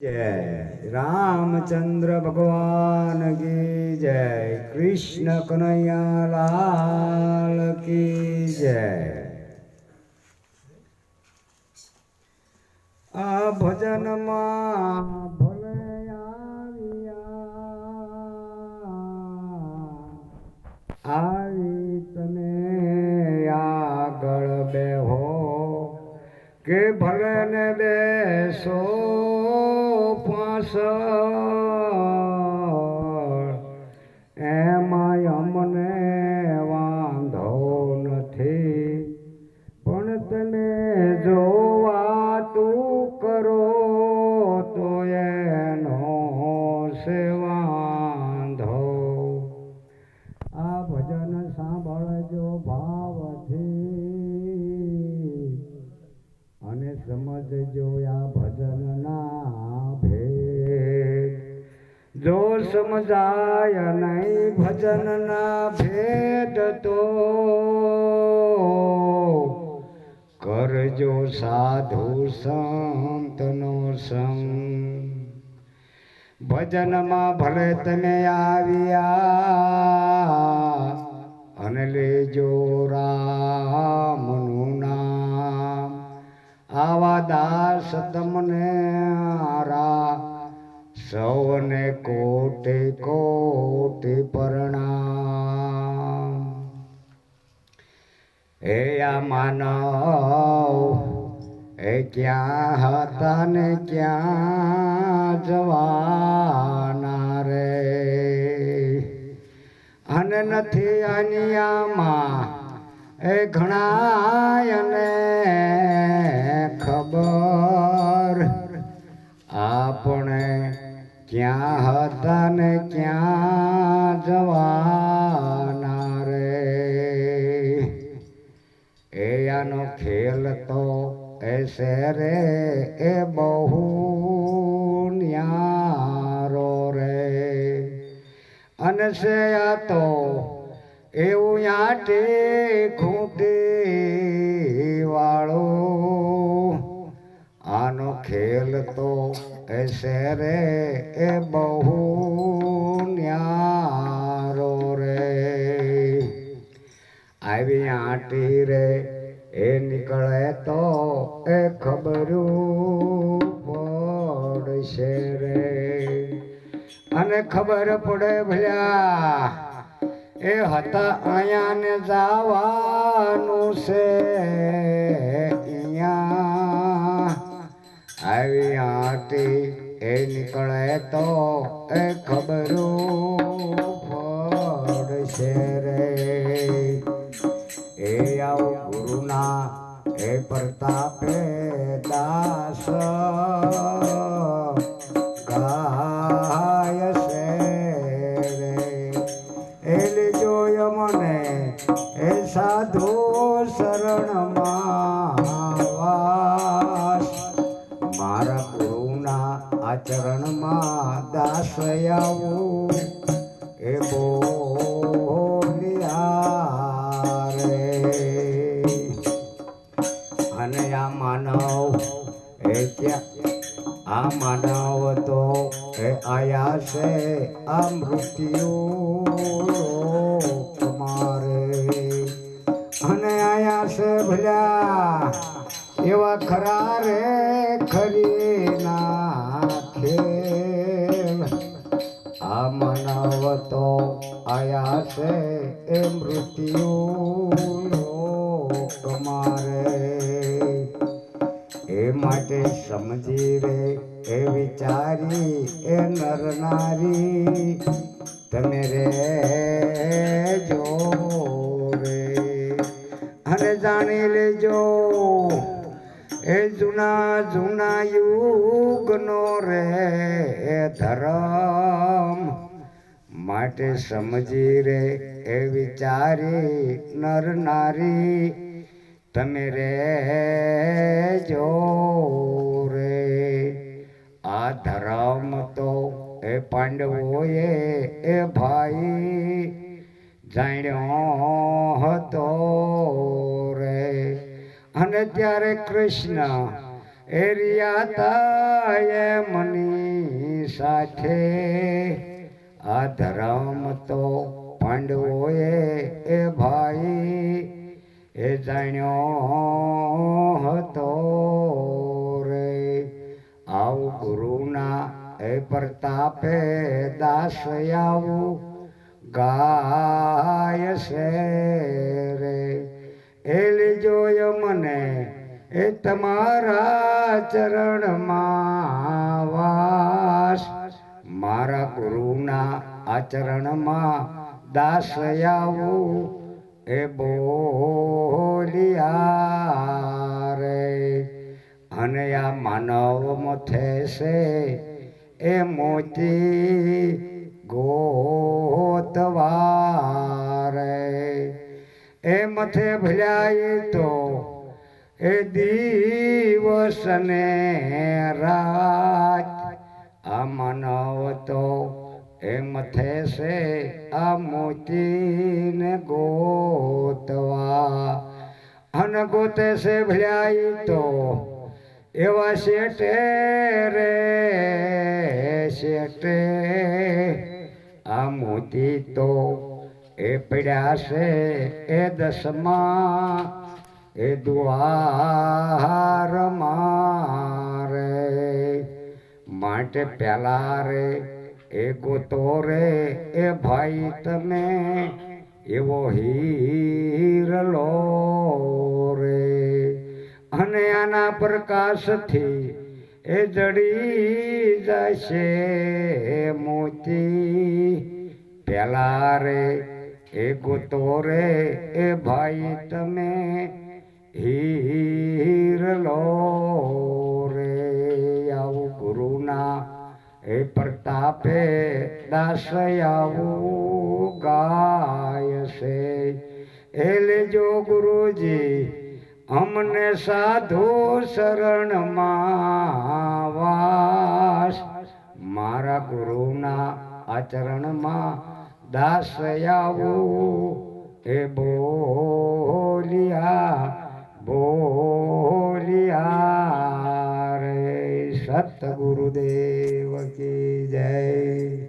જય રામચંદ્ર ભગવાન કી જય કૃષ્ણ કનૈયા લાલ કી જય આ ભજનમાં ભલે આવ્યા આવી તને આગળ બેહો કે ભલે ને બેસો પાછળ એમાંય અમને વાંધો નથી. પણ તમે જો વાતું કરો તો એનો છે વાંધો. આ ભજન સાંભળજો ભાવથી. અને સમજજો આ ભજનના જો સમજાય નહીં, ભજનના ભેદ તો. કરજો સાધુ સંતનો સંગ. ભજનમાં ભલે તમે આવ્યા અને લેજો રામનું નામ. આવા દાસ તમને સૌને કોટે કોટે પ્રણામ. હે આ માનવ, એ ક્યાં હતા ને ક્યાં જવાના રે? અને નથી અનિયામાં, એ ઘણાયને ખબર ક્યાં ક્યાં જવાના રે? એ આનો ખેલ તો એસે રે એ બહુ ન્યારો રે. અને છે આ તો એવું આટે ખૂટી વાળો ખેલ તો એસે રે એ બહુ ન્યારો રે. આવી આટી રે, એ નીકળે તો એ ખબરું પડશે રે. અને ખબર પડે ભલ્યા, એ હતા અહીંયા ને જવાનું છે, અહીંયા આવી આંટી એ નીકળે તો એ ખબરો પડશે રે. એ આવો ગુરુના એ પ્રતાપે દાસ આવું એ બોલ્યા રે. અને આ માનવ એ આ માનવ તો એ આયા છે આ મૃત્યુ તમારે અને આયા છે ભલ્યા એવા ખરા રે આ મનાવતો આયા છે એ મૃત્યુ લોક મારે એ માટે સમજી રે, એ વિચારી, એ નર નારી, તમે રે જો રે. અને જાણી લેજો એ જૂના જૂના યુગનો રે ધરમ. માટે સમજી રે એ વિચારી નર નારી. તમે રે જો રે. આ ધરમ તો એ પાંડવોએ એ ભાઈ જાણ્યો હતો. અને ત્યારે કૃષ્ણ એરિયાતા મની સાથે. આ ધરમ તો પાંડવોએ એ ભાઈ, એ જાણ્યો હતો રે. આવ ગુરુના એ પ્રતાપે દાસ આવું ગાય છે રે. એ લીજો મને, એ તમારા ચરણમાં વાસ. મારા ગુરુના આચરણમાં દાસ આવું એ બોલિયા રે. અને આ માનવ મથે છે, એ મોતી ગોતવારે એ મથે ભલાય તો એ દિવસ ને રાત આ માનવ તો એ મથે છે આ મોતીને ગોતવા. અને ગોતે છે ભલાય તો એવા શેઠે રે, શેઠે આ મોતી તો એ પડ્યા છે એ દસમા, એ દ્વાર મારે માટે પેલા રે, એ ગોતો રે, એ ભાઈ તમે એવો હીરલો રે. અને આના પ્રકાશથી એ જડી જશે મોતી. પેલા રે એ ગોતો રે, એ ભાઈ તમે હીરલો રે. આવું ગુરુના, એ પ્રતાપે દાસ આવું ગાય છે એ લેજો ગુરુજી, અમને સાધુ શરણમાં વાસ. મારા ગુરુના આચરણમાં દાસ આવું એ બોલિયા બોલિયા રે સતગુરુદેવ કી જય.